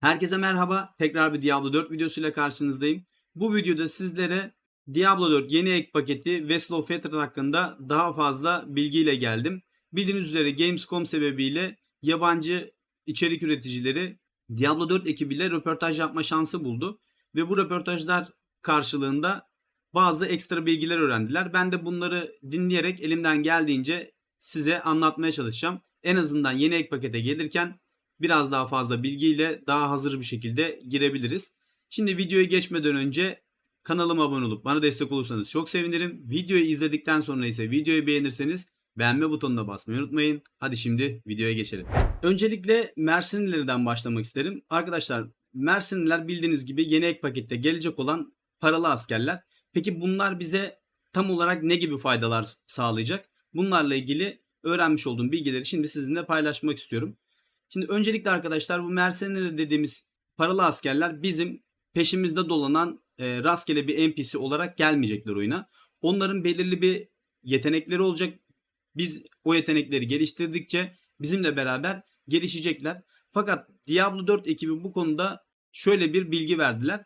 Herkese merhaba. Tekrar bir Diablo 4 videosuyla karşınızdayım. Bu videoda sizlere Diablo 4 yeni ek paketi Vessel of Fether hakkında daha fazla bilgiyle geldim. Bildiğiniz üzere Gamescom sebebiyle yabancı içerik üreticileri Diablo 4 ekibiyle röportaj yapma şansı buldu. Ve bu röportajlar karşılığında bazı ekstra bilgiler öğrendiler. Ben de bunları dinleyerek elimden geldiğince size anlatmaya çalışacağım. En azından yeni ek pakete gelirken biraz daha fazla bilgiyle daha hazır bir şekilde girebiliriz. Şimdi videoya geçmeden önce kanalıma abone olup bana destek olursanız çok sevinirim. Videoyu izledikten sonra ise videoyu beğenirseniz beğenme butonuna basmayı unutmayın. Hadi şimdi videoya geçelim. Öncelikle Mersinlilerden başlamak isterim. Arkadaşlar Mersinliler bildiğiniz gibi yeni ek pakette gelecek olan paralı askerler. Peki bunlar bize tam olarak ne gibi faydalar sağlayacak? Bunlarla ilgili öğrenmiş olduğum bilgileri şimdi sizinle paylaşmak istiyorum. Şimdi öncelikle arkadaşlar bu mercenary dediğimiz paralı askerler bizim peşimizde dolanan e, rastgele bir NPC olarak gelmeyecekler oyuna. Onların belirli bir yetenekleri olacak. Biz o yetenekleri geliştirdikçe bizimle beraber gelişecekler. Fakat Diablo 4 ekibi bu konuda şöyle bir bilgi verdiler.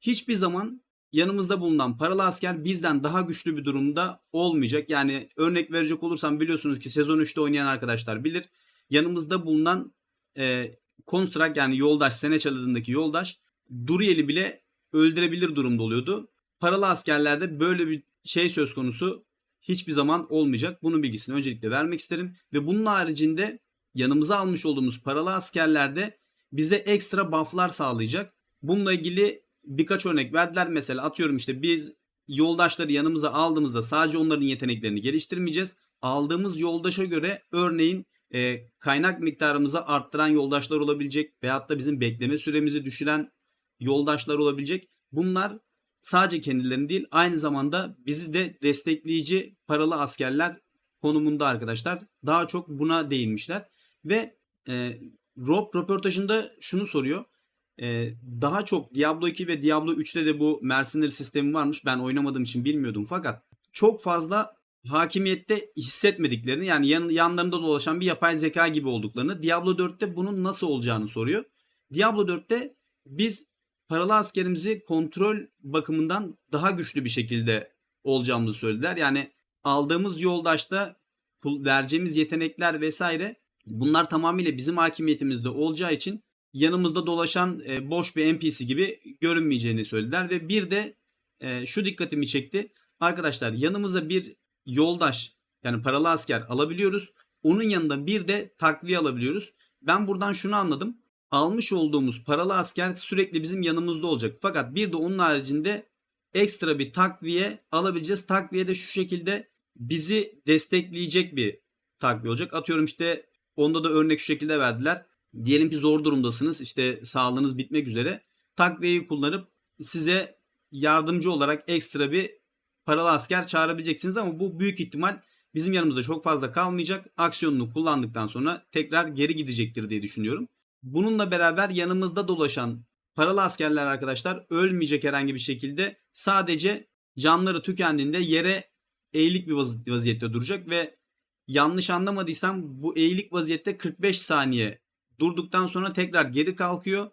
Hiçbir zaman yanımızda bulunan paralı asker bizden daha güçlü bir durumda olmayacak. Yani örnek verecek olursam biliyorsunuz ki sezon 3'te oynayan arkadaşlar bilir. Yanımızda bulunan e, Konstrak yani yoldaş Seneçal adındaki yoldaş Duriel'i bile öldürebilir durumda oluyordu. Paralı askerlerde böyle bir şey söz konusu hiçbir zaman olmayacak. Bunun bilgisini öncelikle vermek isterim. Ve bunun haricinde yanımıza almış olduğumuz paralı askerlerde bize ekstra bufflar sağlayacak. Bununla ilgili birkaç örnek verdiler. Mesela atıyorum işte biz yoldaşları yanımıza aldığımızda sadece onların yeteneklerini geliştirmeyeceğiz. Aldığımız yoldaşa göre örneğin e, kaynak miktarımızı arttıran yoldaşlar olabilecek veyahut da bizim bekleme süremizi düşüren yoldaşlar olabilecek. Bunlar sadece kendilerini değil aynı zamanda bizi de destekleyici paralı askerler konumunda arkadaşlar. Daha çok buna değinmişler. Ve e, Rob röportajında şunu soruyor. E, daha çok Diablo 2 ve Diablo 3'te de bu mercenary sistemi varmış. Ben oynamadığım için bilmiyordum fakat çok fazla hakimiyette hissetmediklerini yani yan, yanlarında dolaşan bir yapay zeka gibi olduklarını Diablo 4'te bunun nasıl olacağını soruyor. Diablo 4'te biz paralı askerimizi kontrol bakımından daha güçlü bir şekilde olacağımızı söylediler. Yani aldığımız yoldaşta vereceğimiz yetenekler vesaire bunlar tamamıyla bizim hakimiyetimizde olacağı için yanımızda dolaşan e, boş bir NPC gibi görünmeyeceğini söylediler ve bir de e, şu dikkatimi çekti. Arkadaşlar yanımıza bir yoldaş yani paralı asker alabiliyoruz. Onun yanında bir de takviye alabiliyoruz. Ben buradan şunu anladım. Almış olduğumuz paralı asker sürekli bizim yanımızda olacak. Fakat bir de onun haricinde ekstra bir takviye alabileceğiz. Takviye de şu şekilde bizi destekleyecek bir takviye olacak. Atıyorum işte onda da örnek şu şekilde verdiler. Diyelim ki zor durumdasınız. işte sağlığınız bitmek üzere. Takviyeyi kullanıp size yardımcı olarak ekstra bir paralı asker çağırabileceksiniz ama bu büyük ihtimal bizim yanımızda çok fazla kalmayacak. Aksiyonunu kullandıktan sonra tekrar geri gidecektir diye düşünüyorum. Bununla beraber yanımızda dolaşan paralı askerler arkadaşlar ölmeyecek herhangi bir şekilde sadece canları tükendiğinde yere eğilik bir vaz- vaziyette duracak ve yanlış anlamadıysam bu eğilik vaziyette 45 saniye durduktan sonra tekrar geri kalkıyor.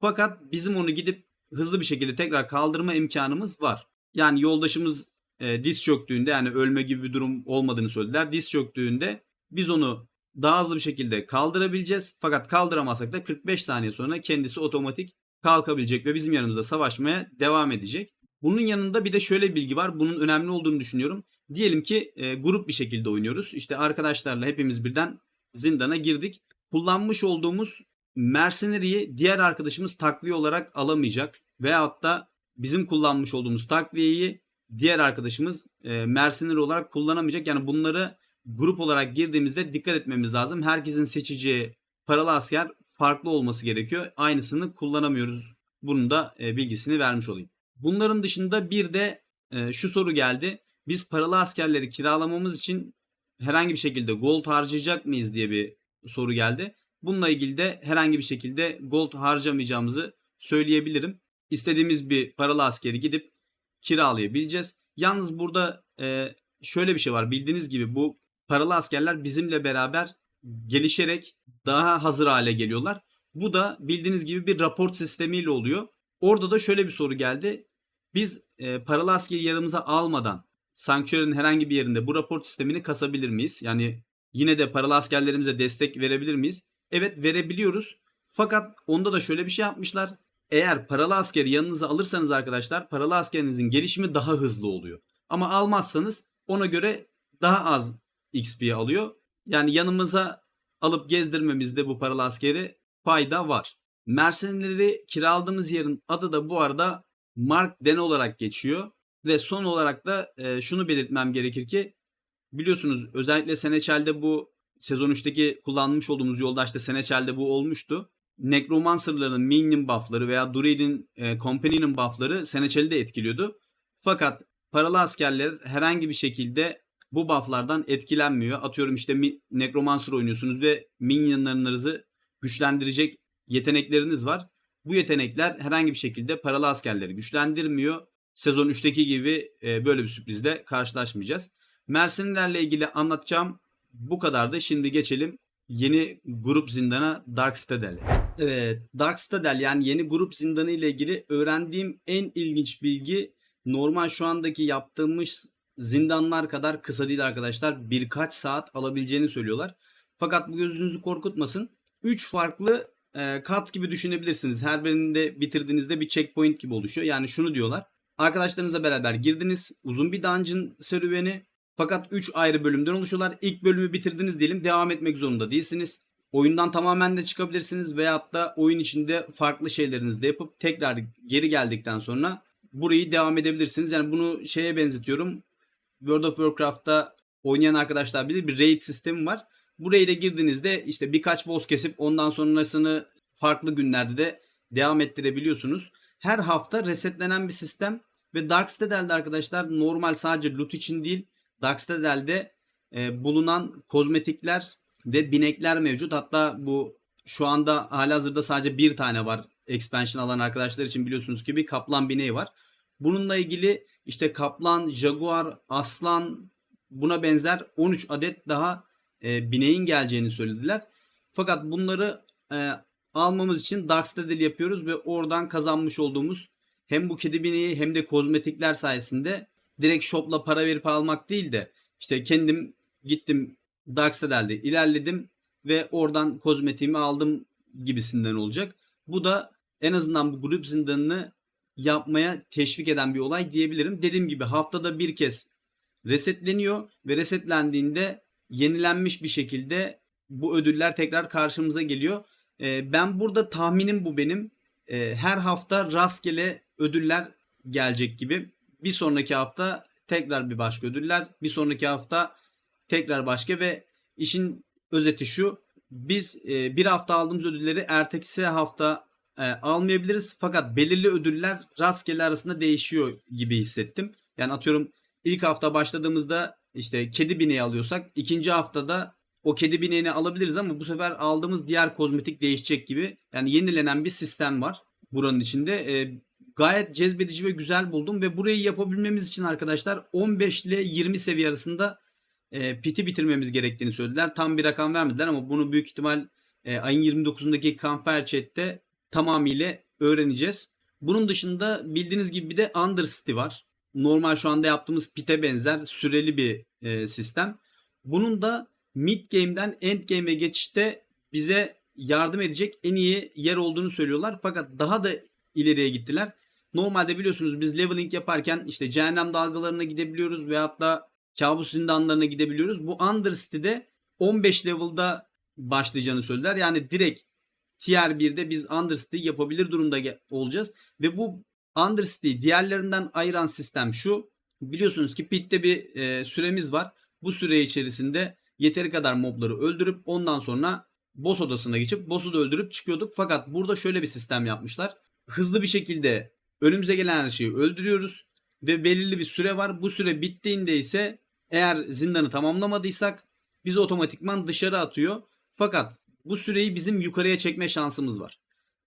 Fakat bizim onu gidip hızlı bir şekilde tekrar kaldırma imkanımız var. Yani yoldaşımız e, diz çöktüğünde yani ölme gibi bir durum olmadığını söylediler. Diz çöktüğünde biz onu daha hızlı bir şekilde kaldırabileceğiz. Fakat kaldıramazsak da 45 saniye sonra kendisi otomatik kalkabilecek ve bizim yanımızda savaşmaya devam edecek. Bunun yanında bir de şöyle bilgi var. Bunun önemli olduğunu düşünüyorum. Diyelim ki e, grup bir şekilde oynuyoruz. İşte arkadaşlarla hepimiz birden zindana girdik. Kullanmış olduğumuz mercenary'i diğer arkadaşımız takviye olarak alamayacak. Veyahut da bizim kullanmış olduğumuz takviyeyi diğer arkadaşımız e, mercenary olarak kullanamayacak. Yani bunları grup olarak girdiğimizde dikkat etmemiz lazım. Herkesin seçeceği paralı asker farklı olması gerekiyor. Aynısını kullanamıyoruz. Bunun da e, bilgisini vermiş olayım. Bunların dışında bir de e, şu soru geldi. Biz paralı askerleri kiralamamız için herhangi bir şekilde gold harcayacak mıyız diye bir soru geldi. Bununla ilgili de herhangi bir şekilde gold harcamayacağımızı söyleyebilirim. İstediğimiz bir paralı askeri gidip kiralayabileceğiz. Yalnız burada e, şöyle bir şey var. Bildiğiniz gibi bu paralı askerler bizimle beraber gelişerek daha hazır hale geliyorlar. Bu da bildiğiniz gibi bir rapor sistemiyle oluyor. Orada da şöyle bir soru geldi. Biz e, paralı askeri yanımıza almadan Sanctuary'nin herhangi bir yerinde bu rapor sistemini kasabilir miyiz? Yani yine de paralı askerlerimize destek verebilir miyiz? Evet verebiliyoruz. Fakat onda da şöyle bir şey yapmışlar. Eğer paralı askeri yanınıza alırsanız arkadaşlar paralı askerinizin gelişimi daha hızlı oluyor. Ama almazsanız ona göre daha az XP alıyor. Yani yanımıza alıp gezdirmemizde bu paralı askeri fayda var. Mercenleri kiraladığımız yerin adı da bu arada Mark Den olarak geçiyor. Ve son olarak da e, şunu belirtmem gerekir ki biliyorsunuz özellikle Senechel'de bu sezon 3'teki kullanmış olduğumuz yoldaşta Senechel'de bu olmuştu. Necromancer'ların minion buff'ları veya Druid'in e, Companion buff'ları Senechel'i de etkiliyordu. Fakat paralı askerler herhangi bir şekilde bu buff'lardan etkilenmiyor. Atıyorum işte Necromancer oynuyorsunuz ve minionlarınızı güçlendirecek yetenekleriniz var. Bu yetenekler herhangi bir şekilde paralı askerleri güçlendirmiyor. Sezon 3'teki gibi e, böyle bir sürprizle karşılaşmayacağız. Mercenlerle ilgili anlatacağım bu kadardı. Şimdi geçelim yeni grup zindana Dark Citadel. Evet, Dark Citadel yani yeni grup zindanı ile ilgili öğrendiğim en ilginç bilgi normal şu andaki yaptığımız zindanlar kadar kısa değil arkadaşlar. Birkaç saat alabileceğini söylüyorlar. Fakat bu gözünüzü korkutmasın. 3 farklı e, kat gibi düşünebilirsiniz. Her birinde bitirdiğinizde bir checkpoint gibi oluşuyor. Yani şunu diyorlar. Arkadaşlarınızla beraber girdiniz. Uzun bir dungeon serüveni. Fakat 3 ayrı bölümden oluşuyorlar. İlk bölümü bitirdiniz diyelim. Devam etmek zorunda değilsiniz. Oyundan tamamen de çıkabilirsiniz veyahut da oyun içinde farklı şeylerinizi de yapıp tekrar geri geldikten sonra burayı devam edebilirsiniz. Yani bunu şeye benzetiyorum. World of Warcraft'ta oynayan arkadaşlar bilir bir raid sistemi var. Buraya da girdiğinizde işte birkaç boss kesip ondan sonrasını farklı günlerde de devam ettirebiliyorsunuz. Her hafta resetlenen bir sistem ve Dark Citadel'de arkadaşlar normal sadece loot için değil Dark Citadel'de e, bulunan kozmetikler ve binekler mevcut. Hatta bu şu anda halihazırda sadece bir tane var. Expansion alan arkadaşlar için biliyorsunuz ki bir kaplan bineği var. Bununla ilgili işte kaplan, jaguar, aslan buna benzer 13 adet daha e, bineğin geleceğini söylediler. Fakat bunları e, almamız için Dark Citadel yapıyoruz ve oradan kazanmış olduğumuz hem bu kedi bineği hem de kozmetikler sayesinde direkt shopla para verip almak değil de işte kendim gittim Dark Citadel'de ilerledim ve oradan kozmetiğimi aldım gibisinden olacak. Bu da en azından bu grup zindanını yapmaya teşvik eden bir olay diyebilirim. Dediğim gibi haftada bir kez resetleniyor ve resetlendiğinde yenilenmiş bir şekilde bu ödüller tekrar karşımıza geliyor. E, ben burada tahminim bu benim. E, her hafta rastgele ödüller gelecek gibi. Bir sonraki hafta tekrar bir başka ödüller. Bir sonraki hafta tekrar başka ve işin özeti şu. Biz e, bir hafta aldığımız ödülleri ertesi hafta e, almayabiliriz. Fakat belirli ödüller rastgele arasında değişiyor gibi hissettim. Yani atıyorum ilk hafta başladığımızda işte kedi bineği alıyorsak ikinci haftada o kedi bineğini alabiliriz ama bu sefer aldığımız diğer kozmetik değişecek gibi. Yani yenilenen bir sistem var buranın içinde. E, gayet cezbedici ve güzel buldum ve burayı yapabilmemiz için arkadaşlar 15 ile 20 seviye arasında e, piti bitirmemiz gerektiğini söylediler. Tam bir rakam vermediler ama bunu büyük ihtimal e, ayın 29'undaki Campfire Chat'te tamamıyla öğreneceğiz. Bunun dışında bildiğiniz gibi bir de Undercity var. Normal şu anda yaptığımız pit'e benzer süreli bir e, sistem. Bunun da mid game'den end game'e geçişte bize yardım edecek en iyi yer olduğunu söylüyorlar. Fakat daha da ileriye gittiler. Normalde biliyorsunuz biz leveling yaparken işte cehennem dalgalarına gidebiliyoruz veyahut da kabus zindanlarına gidebiliyoruz. Bu Undercity'de 15 level'da başlayacağını söylediler. Yani direkt Tier 1'de biz Undercity yapabilir durumda olacağız. Ve bu Undercity diğerlerinden ayıran sistem şu. Biliyorsunuz ki pit'te bir e, süremiz var. Bu süre içerisinde yeteri kadar mobları öldürüp ondan sonra boss odasına geçip boss'u da öldürüp çıkıyorduk. Fakat burada şöyle bir sistem yapmışlar. Hızlı bir şekilde önümüze gelen her şeyi öldürüyoruz ve belirli bir süre var. Bu süre bittiğinde ise eğer zindanı tamamlamadıysak bizi otomatikman dışarı atıyor. Fakat bu süreyi bizim yukarıya çekme şansımız var.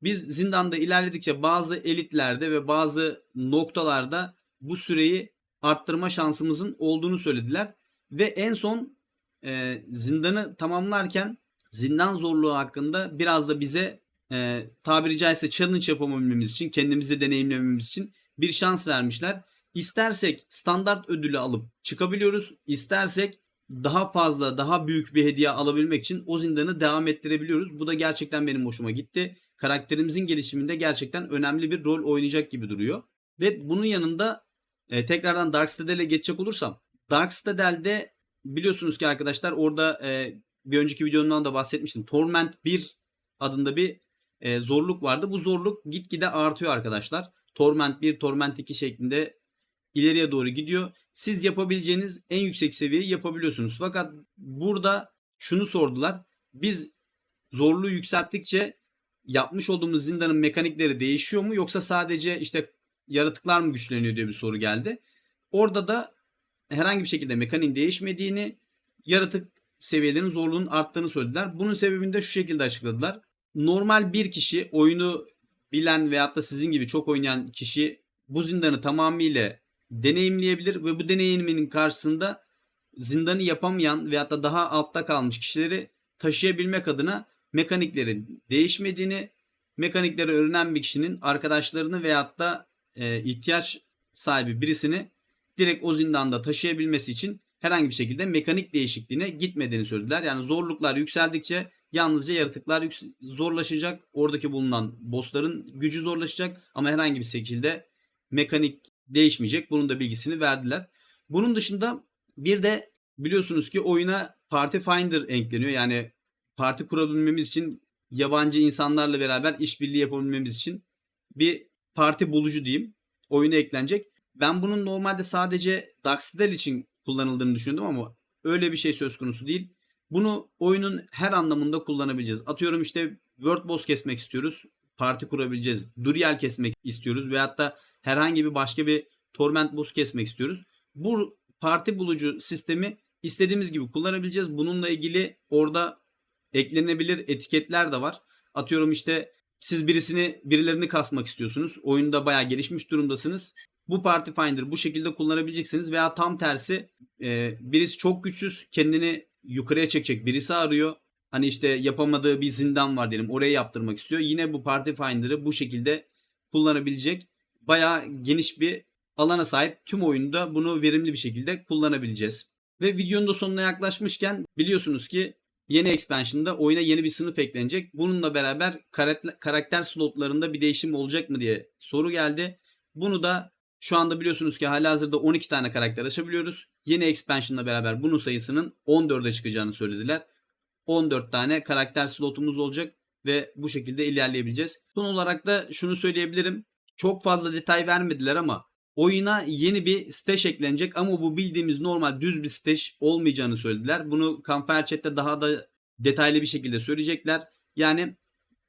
Biz zindanda ilerledikçe bazı elitlerde ve bazı noktalarda bu süreyi arttırma şansımızın olduğunu söylediler. Ve en son e, zindanı tamamlarken zindan zorluğu hakkında biraz da bize e, tabiri caizse challenge yapabilmemiz için, kendimizi deneyimlememiz için bir şans vermişler. İstersek standart ödülü alıp çıkabiliyoruz. İstersek daha fazla, daha büyük bir hediye alabilmek için o zindanı devam ettirebiliyoruz. Bu da gerçekten benim hoşuma gitti. Karakterimizin gelişiminde gerçekten önemli bir rol oynayacak gibi duruyor. Ve bunun yanında e, tekrardan Dark Citadel'e geçecek olursam. Dark Citadel'de biliyorsunuz ki arkadaşlar orada e, bir önceki videomdan da bahsetmiştim. Torment 1 adında bir e, zorluk vardı. Bu zorluk gitgide artıyor arkadaşlar. Torment 1, Torment 2 şeklinde ileriye doğru gidiyor. Siz yapabileceğiniz en yüksek seviyeyi yapabiliyorsunuz. Fakat burada şunu sordular. Biz zorluğu yükselttikçe yapmış olduğumuz zindanın mekanikleri değişiyor mu yoksa sadece işte yaratıklar mı güçleniyor diye bir soru geldi. Orada da herhangi bir şekilde mekaniğin değişmediğini, yaratık seviyelerinin zorluğunun arttığını söylediler. Bunun sebebini de şu şekilde açıkladılar. Normal bir kişi oyunu bilen veyahut da sizin gibi çok oynayan kişi bu zindanı tamamıyla deneyimleyebilir ve bu deneyiminin karşısında zindanı yapamayan veyahut da daha altta kalmış kişileri taşıyabilmek adına mekaniklerin değişmediğini, mekanikleri öğrenen bir kişinin arkadaşlarını veyahut da e, ihtiyaç sahibi birisini direkt o zindanda taşıyabilmesi için herhangi bir şekilde mekanik değişikliğine gitmediğini söylediler. Yani zorluklar yükseldikçe yalnızca yaratıklar zorlaşacak. Oradaki bulunan bossların gücü zorlaşacak ama herhangi bir şekilde mekanik değişmeyecek. Bunun da bilgisini verdiler. Bunun dışında bir de biliyorsunuz ki oyuna Party Finder ekleniyor. Yani parti kurabilmemiz için yabancı insanlarla beraber işbirliği yapabilmemiz için bir parti bulucu diyeyim oyuna eklenecek. Ben bunun normalde sadece Citadel için kullanıldığını düşündüm ama öyle bir şey söz konusu değil. Bunu oyunun her anlamında kullanabileceğiz. Atıyorum işte World Boss kesmek istiyoruz. Parti kurabileceğiz. Duriel kesmek istiyoruz. Veyahut da herhangi bir başka bir Torment Boss kesmek istiyoruz. Bu parti bulucu sistemi istediğimiz gibi kullanabileceğiz. Bununla ilgili orada eklenebilir etiketler de var. Atıyorum işte siz birisini birilerini kasmak istiyorsunuz. Oyunda bayağı gelişmiş durumdasınız. Bu Party Finder bu şekilde kullanabileceksiniz veya tam tersi e, birisi çok güçsüz kendini yukarıya çekecek birisi arıyor. Hani işte yapamadığı bir zindan var diyelim oraya yaptırmak istiyor. Yine bu Party Finder'ı bu şekilde kullanabilecek bayağı geniş bir alana sahip tüm oyunda bunu verimli bir şekilde kullanabileceğiz. Ve videonun da sonuna yaklaşmışken biliyorsunuz ki yeni expansion'da oyuna yeni bir sınıf eklenecek. Bununla beraber karakter, slotlarında bir değişim olacak mı diye soru geldi. Bunu da şu anda biliyorsunuz ki halihazırda 12 tane karakter açabiliyoruz. Yeni expansion'la beraber bunun sayısının 14'e çıkacağını söylediler. 14 tane karakter slotumuz olacak ve bu şekilde ilerleyebileceğiz. Son olarak da şunu söyleyebilirim. Çok fazla detay vermediler ama oyuna yeni bir stash eklenecek ama bu bildiğimiz normal düz bir stash olmayacağını söylediler. Bunu Campfire Chat'te daha da detaylı bir şekilde söyleyecekler. Yani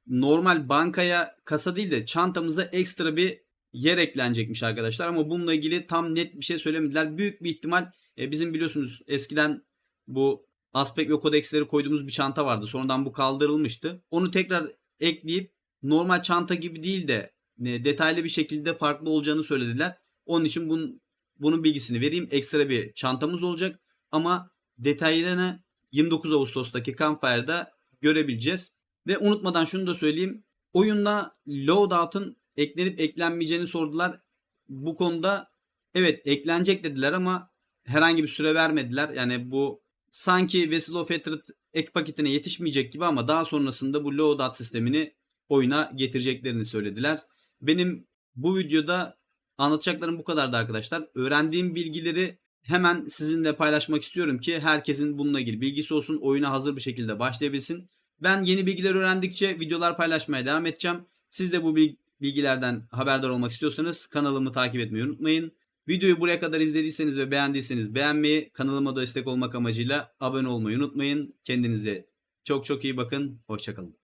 normal bankaya kasa değil de çantamıza ekstra bir yer eklenecekmiş arkadaşlar ama bununla ilgili tam net bir şey söylemediler. Büyük bir ihtimal e, bizim biliyorsunuz eskiden bu aspekt ve kodeksleri koyduğumuz bir çanta vardı. Sonradan bu kaldırılmıştı. Onu tekrar ekleyip normal çanta gibi değil de detaylı bir şekilde farklı olacağını söylediler. Onun için bunun, bunun bilgisini vereyim. Ekstra bir çantamız olacak ama detaylarını 29 Ağustos'taki Campfire'da görebileceğiz. Ve unutmadan şunu da söyleyeyim. Oyunda loadout'un eklenip eklenmeyeceğini sordular. Bu konuda evet eklenecek dediler ama herhangi bir süre vermediler. Yani bu sanki Vessel of Hatred ek paketine yetişmeyecek gibi ama daha sonrasında bu loadout sistemini oyuna getireceklerini söylediler. Benim bu videoda anlatacaklarım bu kadardı arkadaşlar. Öğrendiğim bilgileri hemen sizinle paylaşmak istiyorum ki herkesin bununla ilgili bilgisi olsun. Oyuna hazır bir şekilde başlayabilsin. Ben yeni bilgiler öğrendikçe videolar paylaşmaya devam edeceğim. Siz de bu bilgilerden haberdar olmak istiyorsanız kanalımı takip etmeyi unutmayın. Videoyu buraya kadar izlediyseniz ve beğendiyseniz beğenmeyi, kanalıma da destek olmak amacıyla abone olmayı unutmayın. Kendinize çok çok iyi bakın. Hoşçakalın.